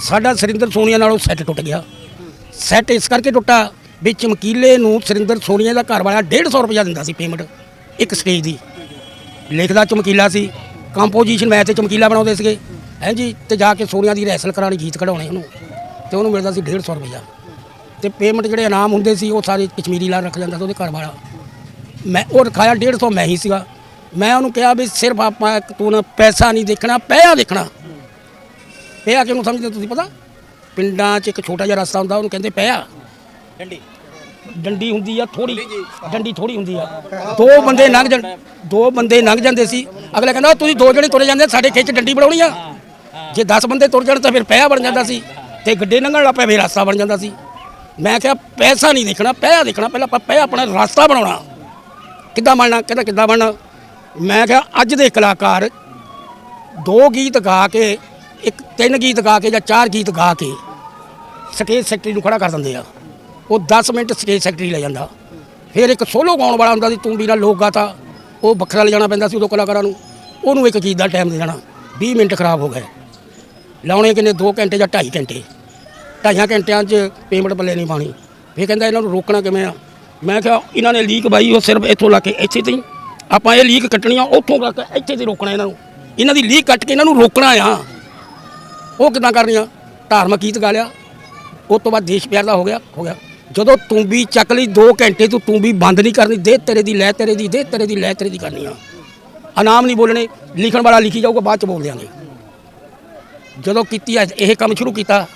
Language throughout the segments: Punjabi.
ਸਾਡਾ ਸਰਿੰਦਰ ਸੋਨੀਆ ਨਾਲੋਂ ਸੈੱਟ ਟੁੱਟ ਗਿਆ। ਸੈੱਟ ਇਸ ਕਰਕੇ ਟੁੱਟਾ ਵੀ ਚਮਕੀਲੇ ਨੂੰ ਸਰਿੰਦਰ ਸੋਨੀਆ ਦਾ ਘਰ ਵਾਲਾ 150 ਰੁਪਇਆ ਦਿੰਦਾ ਸੀ ਪੇਮੈਂਟ ਇੱਕ ਸਟੇਜ ਦੀ। ਲਿਖਦਾ ਚਮਕੀਲਾ ਸੀ ਕੰਪੋਜੀਸ਼ਨ ਮੈਚ ਤੇ ਚਮਕੀਲਾ ਬਣਾਉਂਦੇ ਸੀਗੇ। ਹੈ ਜੀ, ਤੇ ਜਾ ਕੇ ਸੋਨੀਆ ਦੀ ਰੈਸਲ ਕਰਾਣੀ ਗੀਤ ਕਢਾਉਣੇ ਉਹਨੂੰ। ਤੇ ਉਹਨੂੰ ਮਿਲਦਾ ਸੀ 150 ਰੁਪਇਆ। ਤੇ ਪੇਮੈਂਟ ਜਿਹੜੇ ਇਨਾਮ ਹੁੰਦੇ ਸੀ, ਉਹ ਸਾਰੇ ਕਸ਼ਮੀਰੀ ਲਾਲ ਰੱਖ ਜਾਂਦਾ ਸੀ ਉਹਦੇ ਘਰ ਵਾਲਾ। ਮੈਂ, ਉਹ ਰਖਾਇਆ 150 ਮੈਂ ਹੀ ਸੀਗਾ। ਮੈਂ ਉਹਨੂੰ ਕਿਹਾ ਵੀ ਸਿਰਫ ਆਪਾਂ ਤੂੰ ਨਾ ਪੈਸਾ ਨਹੀਂ ਦੇਖਣਾ, ਪਿਆ ਦੇਖਣਾ। ਪਿਆ ਕਿਹਨੂੰ ਸਮਝਦੇ ਤੁਸੀਂ ਪਤਾ? ਪਿੰਡਾਂ 'ਚ ਇੱਕ ਛੋਟਾ ਜਿਹਾ ਰਸਤਾ ਹੁੰਦਾ ਉਹਨੂੰ ਕਹਿੰਦੇ ਪਿਆ ਡੰਡੀ। ਡੰਡੀ ਹੁੰਦੀ ਆ ਥੋੜੀ ਡੰਡੀ ਥੋੜੀ ਹੁੰਦੀ ਆ। ਦੋ ਬੰਦੇ ਲੰਘ ਜਾਣ ਦੋ ਬੰਦੇ ਲੰਘ ਜਾਂਦੇ ਸੀ। ਅਗਲੇ ਕਹਿੰਦਾ ਤੁਸੀਂ ਦੋ ਜਣੇ ਤੁਰੇ ਜਾਂਦੇ ਸਾਡੇ ਖੇਚ ਡੰਡੀ ਬਣਾਉਣੀ ਆ। ਜੇ 10 ਬੰਦੇ ਤੁਰ ਜਾਣ ਤਾਂ ਫਿਰ ਪਿਆ ਬਣ ਜਾਂਦਾ ਸੀ। ਤੇ ਗੱਡੇ ਲੰਘਣ ਲੱਗ ਪਏ ਫਿਰ ਰਸਤਾ ਬਣ ਜਾਂਦਾ ਸੀ। ਮੈਂ ਕਿਹਾ ਪੈਸਾ ਨਹੀਂ ਦੇਖਣਾ ਪਿਆ ਦੇਖਣਾ ਪਹਿਲਾਂ ਆਪਾਂ ਪਿਆ ਆਪਣਾ ਰਸਤਾ ਬਣਾਉਣਾ। ਕਿੱਦਾਂ ਬਣਨਾ ਕਹਿੰਦਾ ਕਿੱਦਾਂ ਬਣਨਾ? ਮੈਂ ਕਿਹਾ ਅੱਜ ਦੇ ਕਲਾਕਾਰ ਦੋ ਗੀਤ ਗਾ ਕੇ ਇੱਕ ਤਿੰਨ ਗੀਤ ਗਾ ਕੇ ਜਾਂ ਚਾਰ ਗੀਤ ਗਾ ਕੇ ਸਕੇਜ ਸੈਕਟਰੀ ਨੂੰ ਖੜਾ ਕਰ ਦਿੰਦੇ ਆ। ਉਹ 10 ਮਿੰਟ ਸਕੇਜ ਸੈਕਟਰੀ ਲੈ ਜਾਂਦਾ। ਫਿਰ ਇੱਕ ਸੋਲੋ ਗਾਉਣ ਵਾਲਾ ਹੁੰਦਾ ਸੀ, ਤੂੰ ਵੀ ਨਾਲ ਲੋਕ ਗਾਤਾ। ਉਹ ਵੱਖਰਾ ਲੈ ਜਾਣਾ ਪੈਂਦਾ ਸੀ ਉਦੋਂ ਕਲਾਕਾਰਾਂ ਨੂੰ। ਉਹਨੂੰ ਇੱਕ ਗੀਤ ਦਾ ਟਾਈਮ ਦੇ ਦੇਣਾ। 20 ਮਿੰਟ ਖਰਾਬ ਹੋ ਗਏ। ਲਾਉਣੇ ਕਿੰਨੇ? 2 ਘੰਟੇ ਜਾਂ 2.5 ਘੰਟੇ। ਢਾਈਆਂ ਘੰਟਿਆਂ 'ਚ ਪੇਮੈਂਟ ਪੱਲੇ ਨਹੀਂ ਪਾਣੀ ਫਿਰ ਕਹਿੰਦਾ ਇਹਨਾਂ ਨੂੰ ਰੋਕਣਾ ਕਿਵੇਂ ਆ? ਮੈਂ ਕਿਹਾ, ਇਹਨਾਂ ਨੇ ਲੀਕ ਬਾਈ, ਉਹ ਸਿਰਫ ਇੱਥੋਂ ਲਾ ਕੇ ਇੱਥੇ ਤੇ ਹੀ। ਆਪਾਂ ਇਹ ਲੀਕ ਕੱਟਣੀ ਆ, ਉੱਥੋਂ ਲਾ ਕੇ ਇੱਥੇ ਤੇ ਰੋਕਣਾ ਇਹਨਾਂ ਨੂੰ। ਇਹਨਾਂ ਦੀ ਲੀਕ ਕੱਟ ਕੇ ਇਹਨਾਂ ਨੂੰ ਰੋਕਣਾ ਆ। ਉਹ ਕਿੱਦਾਂ ਕਰਨੀਆਂ? ਧਾਰਮਿਕ ਗੀਤ ਗਾ ਲਿਆ। ਉਸ ਤੋਂ ਬਾਅਦ ਦੇਸ਼ ਪਿਆਰ ਦਾ ਹੋ ਗਿਆ ਹੋ ਗਿਆ। ਜਦੋਂ ਤੂੰਬੀ ਚੱਕ ਲਈ 2 ਘੰਟੇ ਤੂੰ ਤੂੰਬੀ ਬੰਦ ਨਹੀਂ ਕਰਨੀ, ਦੇ ਤੇਰੇ ਦੀ ਲੈ ਤੇਰੇ ਦੀ, ਦੇ ਤੇਰੇ ਦੀ ਲੈ ਤੇਰੇ ਦੀ ਕਰਨੀ ਆ। ਇਨਾਮ ਨਹੀਂ ਬੋਲਣੇ, ਲਿਖਣ ਵਾਲਾ ਲਿਖੀ ਜਾਊਗਾ, ਬਾਅਦ ਚ ਬੋਲ ਦਿਆਂਗੇ। ਜਦੋਂ ਕੀਤੀ ਹੈ ਇਹ ਕੰਮ ਸ਼ੁਰੂ ਕੀਤਾ,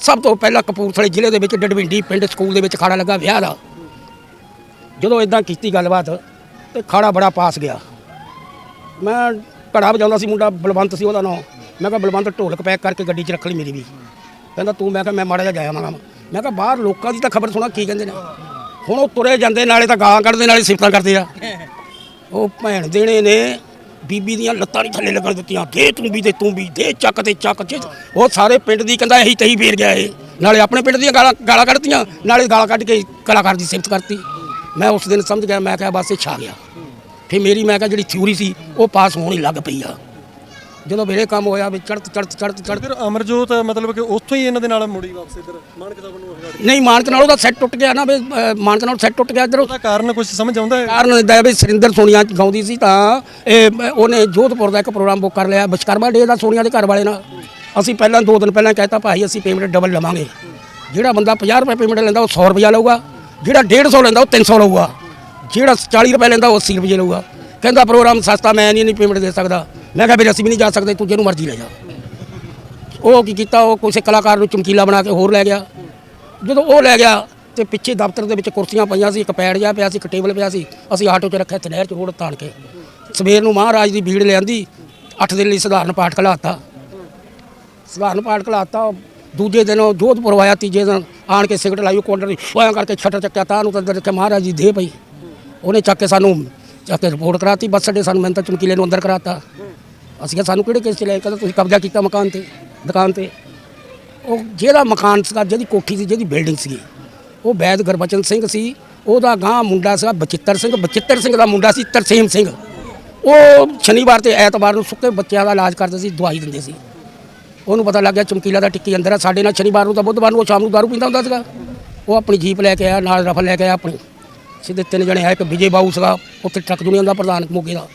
ਸਭ ਤੋਂ ਪਹਿਲਾਂ ਕਪੂਰਥਲੇ ਜ਼ਿਲ੍ਹੇ ਦੇ ਵਿੱਚ ਡਡਵਿੰਡੀ ਪਿੰਡ ਸਕੂਲ ਦੇ ਵਿੱਚ ਖਾੜਾ ਲੱਗਾ ਵਿਆਹ ਦਾ। ਜਦੋਂ ਇਦਾਂ ਕੀਤੀ ਗੱਲਬਾਤ, ਤੇ ਖਾੜਾ ਬੜਾ ਪਾਸ ਗਿਆ। ਮੈਂ ਘੜਾ ਵਜਾਉਂਦਾ ਸੀ, ਮੁੰਡਾ ਬਲਵੰਤ ਸੀ ਉਹਦਾ ਨਾਮ ਮੈਂ ਕਿਹਾ, ਬਲਵੰਤ, ਢੋਲਕ ਪੈਕ ਕਰਕੇ ਗੱਡੀ 'ਚ ਰੱਖ ਲਈ ਮੇਰੀ ਵੀ। ਕਹਿੰਦਾ, ਤੂੰ, ਮੈਂ ਕਿਹਾ, ਮੈਂ ਮਾੜਾ ਜਿਹਾ ਜਾਇਆ ਮਾਗਾ ਮੈਂ ਕਿਹਾ, ਬਾਹਰ ਲੋਕਾਂ ਦੀ ਤਾਂ ਖਬਰ ਸੁਣਾ, ਕੀ ਕਹਿੰਦੇ ਨੇ। ਹੁਣ ਉਹ ਤੁਰੇ ਜਾਂਦੇ, ਨਾਲੇ ਤਾਂ ਗਾਲਾਂ ਕੱਢਦੇ, ਨਾਲੇ ਸਿਫਤਾਂ ਕਰਦੇ ਆ। ਉਹ ਭੈਣ ਦੇਣੇ ਨੇ, ਬੀਬੀ ਦੀਆਂ ਲੱਤਾਂ ਨਹੀਂ ਥੱਲੇ ਲੱਗਣ ਦਿੱਤੀਆਂ। ਦੇ ਤੂੰ ਵੀ ਤੇ ਤੂੰ ਵੀ, ਦੇ ਚੱਕ ਤੇ ਚੱਕ ਜੇ ਉਹ ਸਾਰੇ ਪਿੰਡ ਦੀ ਕਹਿੰਦਾ, ਇਹੀ ਤਹੀ ਫੇਰ ਗਿਆ ਇਹ। ਨਾਲੇ ਆਪਣੇ ਪਿੰਡ ਦੀਆਂ ਗਾਲਾਂ ਗਾਲਾਂ ਕੱਢਤੀਆਂ। ਨਾਲੇ ਗਾਲਾਂ ਕੱਢ ਕੇ ਕਲਾਕਾਰ ਦੀ ਸਿਫਤ ਕਰਤੀ। ਮੈਂ ਉਸ ਦਿਨ ਸਮਝ ਗਿਆ, ਮੈਂ ਕਿਹਾ, ਬਸ ਇਹ ਛਾ ਗਿਆ। ਫਿਰ ਮੇਰੀ, ਮੈਂ ਕਿਹਾ, ਜਿਹੜੀ ਥਿਊਰੀ ਸੀ, ਉਹ ਪਾਸ ਹੋਣ ਲੱਗ ਪਈ ਆ। ਜਦੋਂ ਮੇਰੇ ਕੰਮ ਹੋਇਆ ਵੀ ਚੜਤ ਚੜਤ ਚੜਤ ਚੜਤ ਫਿਰ ਅਮਰਜੋਤ ਮਤਲਬ ਕਿ ਉੱਥੋਂ ਹੀ ਇਹਨਾਂ ਦੇ ਨਾਲ ਮੁੜੀ ਵਾਪਸ ਇੱਧਰ? ਮਾਨਕ ਸਾਹਿਬ ਨੂੰ ਹੋਇਆ ਨਹੀਂ ਮਾਨਕ ਨਾਲ ਉਹਦਾ ਸੈੱਟ ਟੁੱਟ ਗਿਆ ਨਾ ਵੀ ਅਹ, ਮਾਨਕ ਨਾਲ ਸੈੱਟ ਟੁੱਟ ਗਿਆ ਇੱਧਰ। ਉਹਦਾ ਕਾਰਨ ਕੁਝ ਸਮਝ ਆਉਂਦਾ ਹੈ? ਕਾਰਨ ਇਦਾਂ ਵੀ ਸਰਿੰਦਰ ਸੋਨੀਆ ਗਾਉਂਦੀ ਸੀ ਤਾਂ ਇਹ ਮ- ਉਹਨੇ ਜੋਧਪੁਰ ਦਾ ਇੱਕ ਪ੍ਰੋਗਰਾਮ ਬੁੱਕ ਕਰ ਲਿਆ ਵਿਸ਼ਕਰਮਾ ਡੇ ਦਾ ਸੋਨੀਆ ਦੇ ਘਰ ਵਾਲੇ ਨਾਲ। ਅਸੀਂ ਪਹਿਲਾਂ ਦੋ ਦਿਨ ਪਹਿਲਾਂ ਕਹਿਤਾ ਭਾਈ ਅਸੀਂ ਪੇਮੈਂਟ ਡਬਲ ਲਵਾਂਗੇ। ਜਿਹੜਾ ਬੰਦਾ 50 ਰੁਪਏ ਪੇਮੈਂਟ ਲੈਂਦਾ ਉਹ 100 ਰੁਪਇਆ ਲਊਗਾ। ਜਿਹੜਾ 150 ਲੈਂਦਾ ਉਹ 300 ਲਊਗਾ। ਜਿਹੜਾ 40 ਰੁਪਏ ਲੈਂਦਾ ਉਹ 80 ਰੁਪਏ ਲਊਗਾ। ਕਹਿੰਦਾ ਪ੍ਰੋਗਰਾਮ ਸਸਤਾ ਮੈਂ ਨਹੀਂ ਨਹੀਂ ਪੇਮੈਂਟ ਦੇ ਸਕਦਾ। ਮੈਂ ਕਿਹਾ ਵੀ ਅਸੀਂ ਵੀ ਨਹੀਂ ਜਾ ਸਕਦੇ, ਤੂੰ ਜਿਹਨੂੰ ਮਰਜ਼ੀ ਲੈ ਜਾ। ਉਹ ਕੀ ਕੀਤਾ, ਉਹ ਕਿਸੇ ਕਲਾਕਾਰ ਨੂੰ ਚਮਕੀਲਾ ਬਣਾ ਕੇ ਹੋਰ ਲੈ ਗਿਆ। ਜਦੋਂ ਉਹ ਲੈ ਗਿਆ ਤੇ ਪਿੱਛੇ ਦਫ਼ਤਰ ਦੇ ਵਿੱਚ ਕੁਰਸੀਆਂ ਪਈਆਂ ਸੀ, ਇੱਕ ਪੈਡ ਜਿਹਾ ਪਿਆ ਸੀ, ਇੱਕ ਟੇਬਲ ਪਿਆ ਸੀ। ਅਸੀਂ ਆਟੋ 'ਚ ਰੱਖਿਆ ਤੇ ਨਹਿਰ 'ਚ ਰੋਡ ਤਾਣ ਕੇ। ਸਵੇਰ ਨੂੰ ਮਹਾਰਾਜ ਦੀ ਭੀੜ ਲਿਆਂਦੀ 8 ਦਿਨ ਲਈ ਸਧਾਰਨ ਪਾਠ ਖਲਾਤਾ ਸਧਾਰਨ ਪਾਠ ਖਲਾਤਾ ਦੂਜੇ ਦਿਨ ਉਹ ਜੋਧਪੁਰ ਆਇਆ, ਤੀਜੇ ਦਿਨ ਆਣ ਕੇ ਸਿਗਰਟ ਲਾਈ, ਉਹ ਕੋਲਰ ਦੀ ਹੋਇਆ ਕਰਕੇ ਛੱਟਰ ਚੱਕਿਆ, ਤਾਂ ਨੂੰ ਤਾਂ ਅੰਦਰ ਰੱਖਿਆ, ਮਹਾਰਾਜ ਦੀ ਦੇ ਪਈ। ਉਹਨੇ ਚੱਕ ਕੇ ਸਾਨੂੰ, ਚੱਕ ਕੇ ਰਿਪੋਰਟ ਕਰਾਤੀ, ਬੱਸ ਅੱਡੇ ਸਾਨੂੰ ਮੈਂ ਤਾਂ ਚਮਕੀਲੇ ਨੂੰ ਅੰਦਰ ਕਰਾਤਾ। ਅਸੀਂ ਕਿਹਾ, ਸਾਨੂੰ ਕਿਹੜੇ ਕੇਸ 'ਚ ਲੈ ਕਹਿੰਦਾ, ਤੁਸੀਂ ਕਬਜ਼ਾ ਕੀਤਾ ਮਕਾਨ ਤੇ, ਦੁਕਾਨ ਤੇ। ਉਹ ਜਿਹਦਾ ਮਕਾਨ ਸੀਗਾ, ਜਿਹਦੀ ਕੋਠੀ ਸੀ, ਜਿਹਦੀ ਬਿਲਡਿੰਗ ਸੀਗੀ, ਉਹ ਵੈਦ ਗੁਰਬਚਨ ਸਿੰਘ ਸੀ, ਉਹਦਾ ਗਾਂ ਮੁੰਡਾ ਸੀਗਾ ਬਚਿੱਤਰ ਸਿੰਘ ਬਚਿੱਤਰ ਸਿੰਘ ਦਾ ਮੁੰਡਾ ਸੀ ਤਰਸੇਮ ਸਿੰਘ। ਉਹ ਸ਼ਨੀਵਾਰ ਤੇ ਐਤਵਾਰ ਨੂੰ ਸੁੱਕੇ ਬੱਚਿਆਂ ਦਾ ਇਲਾਜ ਕਰਦੇ ਸੀ, ਦਵਾਈ ਦਿੰਦੇ ਸੀ। ਉਹਨੂੰ ਪਤਾ ਲੱਗ ਗਿਆ, ਚਮਕੀਲਾ ਦਾ ਟਿੱਕੀ ਅੰਦਰ ਆ, ਸਾਡੇ ਨਾਲ ਸ਼ਨੀਵਾਰ ਨੂੰ ਤਾਂ ਬੁੱਧਵਾਰ ਨੂੰ ਉਹ ਸ਼ਾਮ ਨੂੰ ਦਾਰੂ ਪੀਂਦਾ ਹੁੰਦਾ ਸੀਗਾ। ਉਹ ਆਪਣੀ ਜੀਪ ਲੈ ਕੇ ਆਇਆ, ਨਾਲ ਰਫਲ ਲੈ ਕੇ ਆਇਆ ਆਪਣੀ। ਸਿੱਧੇ ਤਿੰਨ ਜਣੇ ਆਏ, ਇੱਕ ਵਿਜੇ ਬਾਊ ਸੀਗਾ, ਉੱਥੇ ਟਰੱਕ ਯੂਨੀਅਨ ਦਾ ਪ੍ਰਧਾਨ ਮੋਗੇ ਦਾ।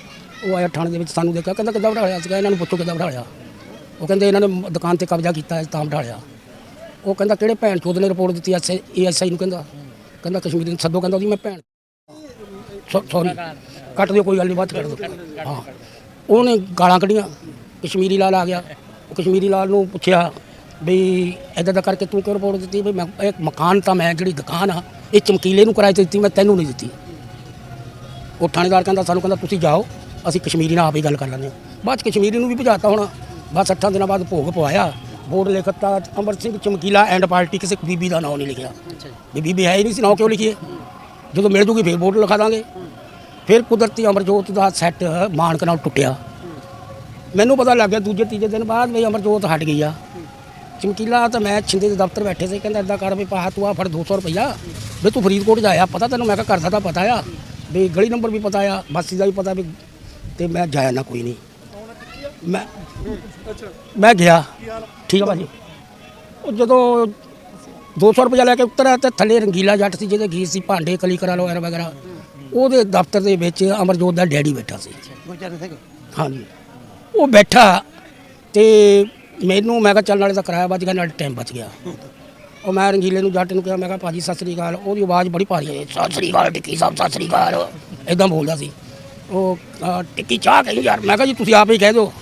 ਉਹ ਆਇਆ ਥਾਣੇ ਦੇ ਵਿੱਚ ਸਾਨੂੰ ਦੇਖਿਆ, ਕਹਿੰਦਾ ਕਿੱਦਾਂ ਬਿਠਾਇਆ ਸੀਗਾ, ਇਹਨਾਂ ਨੂੰ ਪੁੱਛੋ ਕਿੱਦਾਂ ਬਿਠਾਇਆ ਉਹ ਕਹਿੰਦੇ ਇਹਨਾਂ ਨੇ ਦੁਕਾਨ ਤੇ ਕਬਜ਼ਾ ਕੀਤਾ ਹੈ, ਤਾਂ ਬਿਠਾਇਆ ਉਹ ਕਹਿੰਦਾ, ਕਿਹੜੇ ਭੈਣ ਚੋਦ ਨੇ ਰਿਪੋਰਟ ਦਿੱਤੀ ਐਸ ਏਐਸਆਈ ਨੂੰ ਕਹਿੰਦਾ। ਕਹਿੰਦਾ, ਕਸ਼ਮੀਰੀ ਨੂੰ ਸੱਦੋ, ਕਹਿੰਦਾ ਉਹਦੀ ਮੈਂ ਭੈਣ। ਸੌਰੀ ਕੱਟ ਦਿਓ, ਕੋਈ ਗੱਲ ਨਹੀਂ ਬਾਅਦ 'ਚ ਦਿਓ। ਹਾਂ। ਉਹਨੇ ਗਾਲਾਂ ਕੱਢੀਆਂ, ਕਸ਼ਮੀਰੀ ਲਾਲ ਆ ਗਿਆ। ਉਹ ਕਸ਼ਮੀਰੀ ਲਾਲ ਨੂੰ ਪੁੱਛਿਆ ਵੀ ਇਦਾਂ ਦਾ ਕਰਕੇ ਤੂੰ ਕਿਉਂ ਰਿਪੋਰਟ ਦਿੱਤੀ? ਵੀ ਮੈਂ, ਇਹ ਮਕਾਨ ਤਾਂ ਮੈਂ ਜਿਹੜੀ ਦੁਕਾਨ ਆ, ਇਹ ਚਮਕੀਲੇ ਨੂੰ ਕਿਰਾਏ ਤੇ ਦਿੱਤੀ, ਮੈਂ ਤੈਨੂੰ ਨਹੀਂ ਦਿੱਤੀ। ਉਹ ਥਾਣੇਦਾਰ ਕਹਿੰਦਾ, ਸਾਨੂੰ ਕਹਿੰਦਾ, ਤੁਸੀਂ ਜਾਓ। ਅਸੀਂ ਕਸ਼ਮੀਰੀ ਨਾਲ ਆਪੇ ਗੱਲ ਕਰ ਲੈਂਦੇ ਹਾਂ। ਬਾਅਦ 'ਚ ਕਸ਼ਮੀਰੀ ਨੂੰ ਵੀ ਭਜਾਤਾ ਹੋਣਾ। ਬਸ ਅੱਠਾਂ ਦਿਨਾਂ ਬਾਅਦ ਭੋਗ ਪਵਾਇਆ। ਬੋਰਡ ਲਿਖਤਾ ਅਮਰ ਸਿੰਘ ਚਮਕੀਲਾ ਐਂਡ ਪਾਰਟੀ ਕਿਸੇ ਬੀਬੀ ਦਾ ਨਾਮ ਨਹੀਂ ਲਿਖਿਆ। ਵੀ ਬੀਬੀ ਹੈ ਹੀ ਨਹੀਂ ਸੀ ਨਾਂ ਕਿਉਂ ਲਿਖੀਏ? ਜਦੋਂ ਮਿਲ ਜੂਗੀ ਫਿਰ ਬੋਰਡ ਲਿਖਾ ਦਾਂਗੇ। ਫਿਰ ਕੁਦਰਤੀ ਅਮਰਜੋਤ ਦਾ ਸੈੱਟ ਮਾਨਕ ਨਾਲ ਟੁੱਟਿਆ। ਮੈਨੂੰ ਪਤਾ ਲੱਗ ਗਿਆ ਦੂਜੇ ਤੀਜੇ ਦਿਨ ਬਾਅਦ ਵੀ ਅਮਰਜੋਤ ਹਟ ਗਈ ਆ। ਚਮਕੀਲਾ ਤਾਂ ਮੈਂ ਛਿੰਦੇ ਦੇ ਦਫ਼ਤਰ ਬੈਠੇ ਸੀ ਕਹਿੰਦਾ ਇਦਾਂ ਕਰ ਵੀ ਪਾ ਤੂੰ ਆ ਫੜ 200 ਰੁਪਈਆ। ਵੀ ਤੂੰ ਫਰੀਦਕੋਟ ਜਾਇਆ ਪਤਾ ਤੈਨੂੰ ਮੈਂ ਕਿਹਾ ਘਰ ਦਾ ਤਾਂ ਪਤਾ ਆ। ਵੀ ਗਲੀ ਨੰਬਰ ਵੀ ਪਤਾ ਆ ਬੱਸ ਦਾ ਵੀ ਪਤਾ ਵੀ ਤੇ ਮੈਂ ਜਾਇਆ ਨਾ ਕੋਈ ਨਹੀਂ। ਮੈਂ ਮੈਂ ਗਿਆ। ਠੀਕ ਆ ਭਾਜੀ। ਉਹ ਜਦੋਂ 200 ਰੁਪਏ ਲੈ ਕੇ ਉਤਰਿਆ ਤੇ ਥੱਲੇ ਰੰਗੀਲਾ ਜੱਟ ਸੀ ਜਿਹਦੇ ਗੀਤ ਸੀ ਭਾਂਡੇ ਕਲੀ ਕਰਾ ਲੋ ਐਰ ਵਗੈਰਾ। ਉਹਦੇ ਦਫ਼ਤਰ ਦੇ ਵਿੱਚ ਅਮਰਜੋਤ ਦਾ ਡੈਡੀ ਬੈਠਾ ਸੀ। ਹਾਂਜੀ। ਉਹ ਬੈਠਾ ਤੇ ਮੈਨੂੰ ਮੈਂ ਕਿਹਾ ਚੱਲ ਨਾਲੇ ਤਾਂ ਕਿਰਾਇਆ ਬਚ ਗਿਆ ਨਾਲੇ ਟਾਈਮ ਬਚ ਗਿਆ। ਉਹ ਮੈਂ ਰੰਗੀਲੇ ਨੂੰ ਜੱਟ ਨੂੰ ਕਿਹਾ ਮੈਂ ਕਿਹਾ ਭਾਜੀ ਸਤਿ ਸ੍ਰੀ ਅਕਾਲ। ਉਹਦੀ ਆਵਾਜ਼ ਬੜੀ ਭਾਰੀ ਹੈ ਸਤਿ ਸ੍ਰੀ ਅਕਾਲ ਟਿੱਕੀ ਸਾਹਿਬ ਸਤਿ ਸ੍ਰੀ ਅਕਾਲ। ਇਦਾਂ ਬੋਲਦਾ ਸੀ। ਉਹ ਅਹ, ਟਿੱਕੀ ਚਾਹ ਕਹੀ ਯਾਰ ਮੈਂ ਕਿਹਾ ਜੀ ਤੁਸੀਂ ਆਪ ਹੀ ਕਹਿ ਦਿਓ।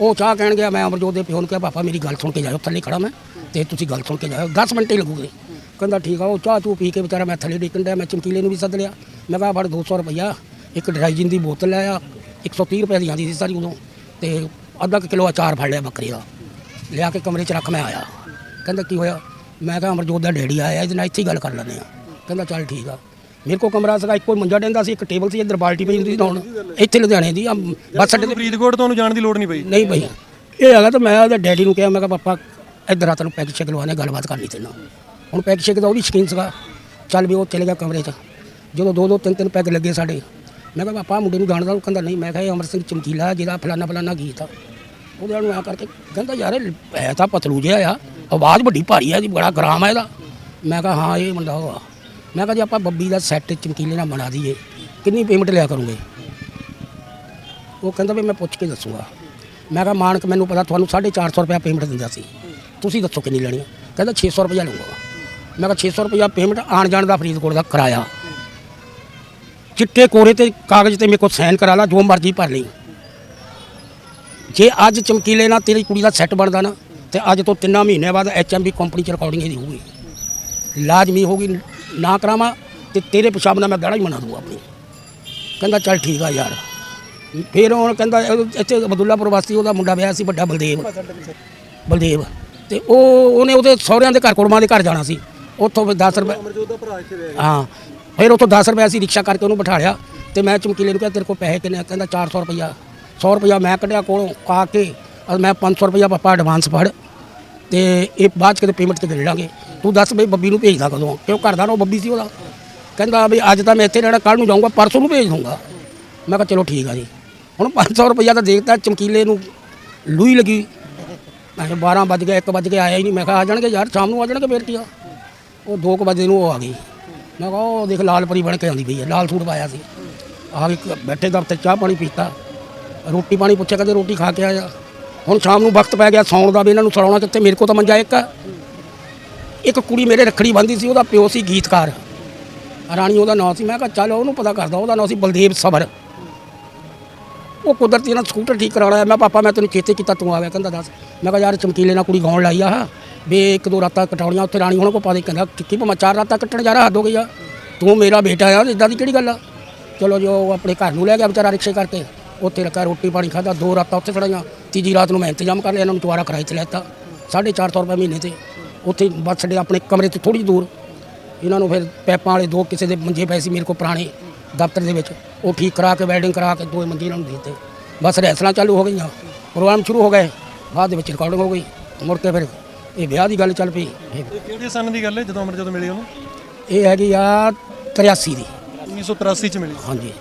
ਉਹ ਚਾਹ ਕਹਿਣ ਗਿਆ ਮੈਂ ਅਮਰਜੋਤ ਦੇ ਪਿਓ ਨੂੰ ਕਿਹਾ ਪਾਪਾ ਮੇਰੀ ਗੱਲ ਸੁਣ ਕੇ ਜਾਇਓ ਥੱਲੇ ਖੜਾ ਮੈਂ ਤੇ ਤੁਸੀਂ ਗੱਲ ਸੁਣ ਕੇ ਜਾਇਓ। 10 ਮਿੰਟ ਹੀ ਲੱਗੂਗੇ। ਕਹਿੰਦਾ ਠੀਕ ਆ ਉਹ ਚਾਹ ਚੂ ਪੀ ਕੇ ਵਿਚਾਰਾ ਮੈਂ ਥੱਲੇ ਡਿੱਕਣ ਡਿਆ ਮੈਂ ਚਮਕੀਲੇ ਨੂੰ ਵੀ ਸੱਦ ਲਿਆ। ਮੈਂ ਕਿਹਾ ਫੜ 200 ਰੁਪਈਆ ਇੱਕ ਡਰਾਈਜਿਨ ਦੀ ਬੋਤਲ ਲਿਆ 130 ਰੁਪਏ ਦੀ ਆਂਦੀ ਸੀ ਸਾਰੀ ਉਦੋਂ ਤੇ ਅੱਧਾ ਕੁ ਕਿਲੋ ਅਚਾਰ ਫੜ ਲਿਆ ਬੱਕਰੀ ਦਾ। ਲਿਆ ਕੇ ਕਮਰੇ 'ਚ ਰੱਖ ਮੈਂ ਆਇਆ। ਕਹਿੰਦਾ ਕੀ ਹੋਇਆ? ਮੈਂ ਕਿਹਾ ਅਮਰਜੋਤ ਦਾ ਡੈਡੀ ਆਇਆ ਇਹਦੇ ਨਾਲ ਇੱਥੇ ਹੀ ਗੱਲ ਕਰ ਲੈਂਦੇ ਆ ਕਹਿੰਦਾ ਚੱਲ ਠੀਕ ਆ। ਮੇਰੇ ਕੋਲ ਕਮਰਾ ਸੀਗਾ ਇੱਕੋ ਮੰਜਾ ਡੈਂਦਾ ਸੀ ਇੱਕ ਟੇਬਲ ਸੀ ਇੱਧਰ ਬਾਲਟੀ ਪਈ ਹੁੰਦੀ ਸੀ ਨਹਾਉਣ ਇੱਥੇ ਲੁਧਿਆਣੇ ਦੀ ਆਹ ਬੱਸ ਅੱਡੇ ਤੇ ਫਰੀਦਕੋਟ ਤੁਹਾਨੂੰ ਜਾਣ ਦੀ ਲੋੜ ਨਹੀਂ ਪਈ। ਨਹੀਂ ਭਈ ਇਹ ਹੈਗਾ ਤਾਂ ਮੈਂ ਉਹਦੇ ਡੈਡੀ ਨੂੰ ਕਿਹਾ ਮੈਂ ਕਿਹਾ ਪਾਪਾ ਇੱਧਰ ਆ ਤੈਨੂੰ ਪੈਕ ਚੈੱਕ ਲਵਾਣੇ ਗੱਲਬਾਤ ਕਰਨੀ ਤੈਨੂੰ ਹੁਣ ਪੈਕ ਚੈੱਕ ਦਾ ਉਹਦੀ ਸ਼ਕੀਨ ਸੀਗਾ। ਚੱਲ ਵੀ ਉਹ ਚਲੇ ਗਿਆ ਕਮਰੇ 'ਚ। ਜਦੋਂ ਦੋ ਦੋ ਤਿੰਨ ਤਿੰਨ ਪੈਕ ਲੱਗੇ ਸਾਡੇ। ਮੈਂ ਕਿਹਾ ਪਾਪਾ ਮੁੰਡੇ ਨੂੰ ਜਾਣਦਾ ਉਹ ਕਹਿੰਦਾ ਨਹੀਂ ਮੈਂ ਕਿਹਾ ਇਹ ਅਮਰ ਸਿੰਘ ਚਮਕੀਲਾ ਜਿਹਦਾ ਫਲਾਨਾ ਫਲਾਨਾ ਗੀਤ ਆ। ਉਹਦੇ ਨੂੰ ਆ ਕਰਕੇ ਕਹਿੰਦਾ ਯਾਰ ਇਹ ਹੈ ਤਾਂ ਪਤਲੂ ਜਿਹਾ ਆ ਆਵਾਜ਼ ਵੱਡੀ ਭਾਰੀ ਆ ਜੀ ਬੜਾ ਗ੍ਰਾਮ ਆ ਇਹਦਾ। ਮੈਂ ਕਿਹਾ ਹਾਂ ਇਹ ਮੁੰਡਾ ਹੋਆ ਮੈਂ ਕਿਹਾ ਜੀ ਆਪਾਂ ਬੱਬੀ ਦਾ ਸੈੱਟ ਚਮਕੀਲੇ ਨਾਲ ਬਣਾ ਦਈਏ। ਕਿੰਨੀ ਪੇਮੈਂਟ ਲਿਆ ਕਰੋਗੇ? ਉਹ ਕਹਿੰਦਾ ਵੀ ਮੈਂ ਪੁੱਛ ਕੇ ਦੱਸੂਗਾ। ਮੈਂ ਕਿਹਾ, ਮਾਨਕ, ਮੈਨੂੰ ਪਤਾ ਤੁਹਾਨੂੰ 450 ਰੁਪਏ ਪੇਮੈਂਟ ਦਿੰਦਾ ਸੀ। ਤੁਸੀਂ ਦੱਸੋ ਕਿੰਨੀ ਲੈਣੀ ਆ? ਕਹਿੰਦਾ 600 ਰੁਪਏ ਲਊਗਾ। ਮੈਂ ਕਿਹਾ 600 ਰੁਪਏ ਪੇਮੈਂਟ ਆਣ ਜਾਣ ਦਾ ਫਰੀਦਕੋਟ ਦਾ ਕਿਰਾਇਆ। ਚਿੱਟੇ ਕੋਰੇ ਤੇ ਕਾਗਜ਼ ਤੇ ਮੇਰੇ ਕੋਲ ਸਾਈਨ ਕਰਾ ਲਾ, ਜੋ ਮਰਜ਼ੀ ਭਰ ਲਈ। ਜੇ ਅੱਜ ਚਮਕੀਲੇ ਨਾਲ ਤੇਰੀ ਕੁੜੀ ਦਾ ਸੈੱਟ ਬਣਦਾ ਨਾ, ਤੇ ਅੱਜ ਤੋਂ ਤਿੰਨਾਂ ਮਹੀਨਿਆਂ ਬਾਅਦ ਐਚਐਮਬੀ ਕੰਪਨੀ ਚ ਰਿਕਾਰਡਿੰਗ ਇਹਦੀ ਹੋਊਗੀ। ਲਾਜ਼ਮੀ ਹੋਊਗੀ ਨਾ ਕਰਾਵਾਂ ਤੇ ਤੇਰੇ ਪਿਸ਼ਾਬ ਨਾਲ ਮੈਂ ਗਾੜਾ ਹੀ ਮਨਾ ਦੂੰਗਾ ਆਪਣੀ। ਕਹਿੰਦਾ ਚੱਲ ਠੀਕ ਆ ਯਾਰ। ਫਿਰ ਹੁਣ ਕਹਿੰਦਾ ਇੱਥੇ ਅਬਦੁੱਲਾਪੁਰ ਵਾਸੀ ਉਹਦਾ ਮੁੰਡਾ ਵਿਆਹ ਸੀ ਵੱਡਾ ਬਲਦੇਵ। ਬਲਦੇਵ। ਤੇ ਉਹ ਉਹਨੇ ਉਹਦੇ ਸਹੁਰਿਆਂ ਦੇ ਘਰ ਕੁੜਮਾਂ ਦੇ ਘਰ ਜਾਣਾ ਸੀ। ਉੱਥੋਂ ਫਿਰ 10 ਰੁਪਏ ਅਮਰਜੋਤ ਦਾ ਭਰਾ ਇੱਥੇ ਰਿਹਾ ਹਾਂ। ਫਿਰ ਉੱਥੋਂ 10 ਰੁਪਏ ਅਸੀਂ ਰਿਕਸ਼ਾ ਕਰਕੇ ਉਹਨੂੰ ਬਿਠਾ ਲਿਆ। ਤੇ ਮੈਂ ਚਮਕੀਲੇ ਨੂੰ ਕਿਹਾ ਤੇਰੇ ਕੋਲ ਪੈਸੇ ਕਿੰਨੇ ਆ? ਕਹਿੰਦਾ 400 ਰੁਪਈਆ। 100 ਰੁਪਈਆ ਮੈਂ ਕੱਢਿਆ ਕੋਲੋਂ ਕਾ। ਕੇ ਮੈਂ 500 ਰੁਪਈਆ ਪਾਪਾ ਐਡਵਾਂਸ ਫੜ। ਤੇ ਇਹ ਬਾਅਦ ਚ ਕਿਤੇ ਪੇਮੈਂਟ ਤੇ ਦੇ ਲਾਂਗੇ ਤੂੰ ਦੱਸ ਬਈ ਬੱਬੀ ਨੂੰ ਭੇਜਦਾ ਕਦੋਂ ਕਿਉਂ ਘਰ ਦਾ ਨਾ ਉਹ ਬੱਬੀ ਸੀ ਉਹਦਾ। ਕਹਿੰਦਾ ਵੀ ਅੱਜ ਤਾਂ ਮੈਂ ਇੱਥੇ ਰਹਿਣਾ ਕੱਲ ਨੂੰ ਜਾਊਂਗਾ, ਪਰਸੋਂ ਨੂੰ ਭੇਜ ਦੂੰਗਾ ਮੈਂ ਕਿਹਾ ਚਲੋ ਠੀਕ ਆ ਜੀ। ਹੁਣ 500 ਰੁਪਈਆ ਤਾਂ ਦੇਤਾ ਚਮਕੀਲੇ ਨੂੰ ਲੂਈ ਲੱਗੀ। ਮੈਂ ਕਿਹਾ 12 ਵੱਜ ਗਿਆ 1 ਵੱਜ ਕੇ ਆਇਆ ਹੀ ਨਹੀਂ। ਮੈਂ ਕਿਹਾ ਆ ਜਾਣਗੇ ਯਾਰ, ਸ਼ਾਮ ਨੂੰ ਆ ਜਾਣਗੇ ਫੇਰ ਕੀ ਆ। ਉਹ 2 ਵਜੇ ਨੂੰ ਉਹ ਆ ਗਈ। ਮੈਂ ਕਿਹਾ ਉਹ ਦੇਖ ਲਾਲ ਪਰੀ ਬਣ ਕੇ ਆਉਂਦੀ ਪਈ ਹੈ ਲਾਲ ਸੂਟ ਪਾਇਆ ਸੀ। ਆ ਕੇ ਬੈਠੇ ਦਫ਼ਤਰ ਚਾਹ ਪਾਣੀ ਪੀਤਾ। ਰੋਟੀ ਪਾਣੀ ਪੁੱਛਿਆ ਕਦੇ ਰੋਟੀ ਖਾ ਕੇ ਆਇਆ। ਹੁਣ ਸ਼ਾਮ ਨੂੰ ਵਕਤ ਪੈ ਗਿਆ, ਸੌਣ ਦਾ ਵੀ ਇਹਨਾਂ ਨੂੰ ਸੌਣਾ ਕਿੱਥੇ ਮੇਰੇ ਕੋਲ ਤਾਂ ਮੰਜਾ ਇੱਕ ਆ। ਇੱਕ ਕੁੜੀ ਮੇਰੇ ਰੱਖੜੀ ਬੰਦੀ ਸੀ, ਉਹਦਾ ਪਿਓ ਸੀ ਗੀਤਕਾਰ। ਰਾਣੀ ਉਹਦਾ ਨਾਂ ਸੀ, ਮੈਂ ਕਿਹਾ ਚੱਲ ਉਹਨੂੰ ਪਤਾ ਕਰਦਾ, ਉਹਦਾ ਨਾਂ ਸੀ ਬਲਦੇਵ ਸਬਰ ਉਹ ਕੁਦਰਤੀ ਨਾਲ ਸਕੂਟਰ ਠੀਕ ਕਰਾਉਣਾ ਮੈਂ ਪਾਪਾ, ਮੈਂ ਤੈਨੂੰ ਚੇਤੇ ਕੀਤਾ, ਤੂੰ ਆ ਕਹਿੰਦਾ, ਦੱਸ। ਮੈਂ ਕਿਹਾ, ਯਾਰ, ਚਮਕੀਲੇ ਨਾਲ ਕੁੜੀ ਗਾਉਣ ਲਾਈ ਆ। ਵੀ, ਇੱਕ ਦੋ ਰਾਤਾਂ ਕਟਾਉਣੀਆਂ ਉੱਥੇ, ਰਾਣੀ ਹੁਣ ਕੋ ਪਾ ਦੇ ਕਹਿੰਦਾ ਕਿ ਭਾਵੇਂ ਚਾਰ ਰਾਤਾਂ ਕੱਟਣ ਜਾ ਰਿਹਾ, ਹੱਦ ਹੋ ਗਈ ਆ। ਤੂੰ ਮੇਰਾ ਬੇਟਾ ਆ ਇਦਾਂ ਦੀ ਕਿਹੜੀ ਗੱਲ ਆ? ਚਲੋ ਜੋ, ਉਹ ਆਪਣੇ ਘਰ ਨੂੰ ਲੈ ਗਿਆ ਵਿਚਾਰਾ ਰਿਕਸ਼ੇ ਕਰਕੇ। ਉੱਥੇ ਰੱਖਿਆ ਰੋਟੀ ਪਾਣੀ ਖਾਦਾ ਦੋ ਰਾਤਾਂ ਉੱਥੇ ਖੜਾਈਆਂ ਤੀਜੀ ਰਾਤ ਨੂੰ ਮੈਂ ਇੰਤਜ਼ਾਮ ਕਰ ਲਿਆ, ਇਹਨਾਂ ਨੂੰ ਦੁਬਾਰਾ ਕਿਰਾਏ ਤੇ ਲੈਤਾ 450 ਰੁਪਏ ਮਹੀਨੇ ਤੇ। ਉੱਥੇ ਬੱਸ ਛੱਡੇ ਆਪਣੇ ਕਮਰੇ ਤੋਂ ਥੋੜੀ ਦੂਰ। ਇਹਨਾਂ ਨੂੰ ਫਿਰ ਪੈਪਾਂ ਵਾਲੇ ਦੋ ਕਿਸੇ ਦੇ ਮੰਜੇ ਪਏ ਸੀ ਮੇਰੇ ਕੋਲ ਪੁਰਾਣੇ ਦਫ਼ਤਰ ਦੇ ਵਿੱਚ। ਉਹ ਠੀਕ ਕਰਾ ਕੇ ਵੈਲਡਿੰਗ ਕਰਾ ਕੇ ਦੋ ਮੰਜੇ ਇਹਨਾਂ ਨੂੰ ਦੇ ਦਿੱਤੇ। ਬਸ ਰੈਸਲਾਂ ਚਾਲੂ ਹੋ ਗਈਆਂ। ਪ੍ਰੋਗਰਾਮ ਸ਼ੁਰੂ ਹੋ ਗਏ। ਬਾਅਦ ਦੇ ਵਿੱਚ ਰਿਕਾਰਡਿੰਗ ਹੋ ਗਈ। ਮੁੜ ਕੇ ਫਿਰ ਇਹ ਵਿਆਹ ਦੀ ਗੱਲ ਚੱਲ ਪਈ। ਕਿਹੜੇ ਸਨ ਦੀ ਗੱਲ ਹੈ? ਜਦੋਂ ਅਮਰਜੋਤ ਮਿਲੀ ਉਹਨੂੰ? ਇਹ ਹੈਗੀ ਆ 83 ਦੀ। 1983 ਚ ਮਿਲੀ। ਹਾਂਜੀ।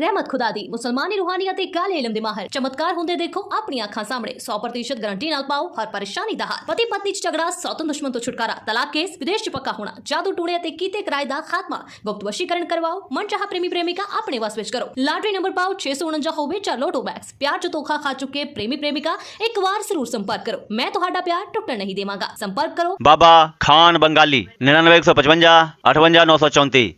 ਰਹਿਮਤ ਖੁਦਾ ਦੀ। ਮੁਸਲਮਾਨੀ ਰੂਹਾਨੀਅਤ ਤੇ ਕਾਲੇ ਇਲਮ ਦੇ ਮਾਹਰ। ਚਮਤਕਾਰ ਹੁੰਦੇ ਦੇਖੋ ਆਪਣੀਆਂ ਅੱਖਾਂ ਸਾਹਮਣੇ। 100% ਗਾਰੰਟੀ ਨਾਲ ਪਾਓ ਹਰ ਪਰੇਸ਼ਾਨੀ ਦਾ ਹੱਲ ਪਤੀ ਪਤਨੀ ਚ ਝਗੜਾ ਸੌਤਨ ਦੁਸ਼ਮਣ ਤੋਂ ਛੁਟਕਾਰਾ। ਤਲਾਕ ਕੇਸ, ਵਿਦੇਸ਼ ਚ ਪੱਕਾ ਹੋਣਾ। ਜਾਦੂ ਟੂਣੇ ਅਤੇ ਕੀਤੇ ਕਿਰਾਏ ਦਾ ਖਾਤਮਾ। ਗੁਪਤ ਵਸ਼ੀਕਰਨ ਕਰਵਾਓ। ਮਨਚਾਹਾ ਪ੍ਰੇਮੀ ਪ੍ਰੇਮਿਕਾ ਆਪਣੇ ਵਾਸ ਵਿੱਚ ਕਰੋ। ਲਾਟਰੀ ਨੰਬਰ ਪਾਓ 649 ਹੋਵੇ ਚਾਲੋ ਟੋਬੈਕਸ ਪਿਆਰ ਚ ਧੋਖਾ ਖਾ ਚੁੱਕੇ ਪ੍ਰੇਮੀ ਪ੍ਰੇਮਿਕਾ, ਇੱਕ ਵਾਰ ਜ਼ਰੂਰ ਸੰਪਰਕ ਕਰੋ। ਮੈਂ ਤੁਹਾਡਾ ਪਿਆਰ ਟੁੱਟਣ ਨਹੀਂ ਦੇਵਾਂਗਾ। ਸੰਪਰਕ ਕਰੋ। ਬਾਬਾ ਖਾਨ ਬੰਗਾਲੀ 991555 58934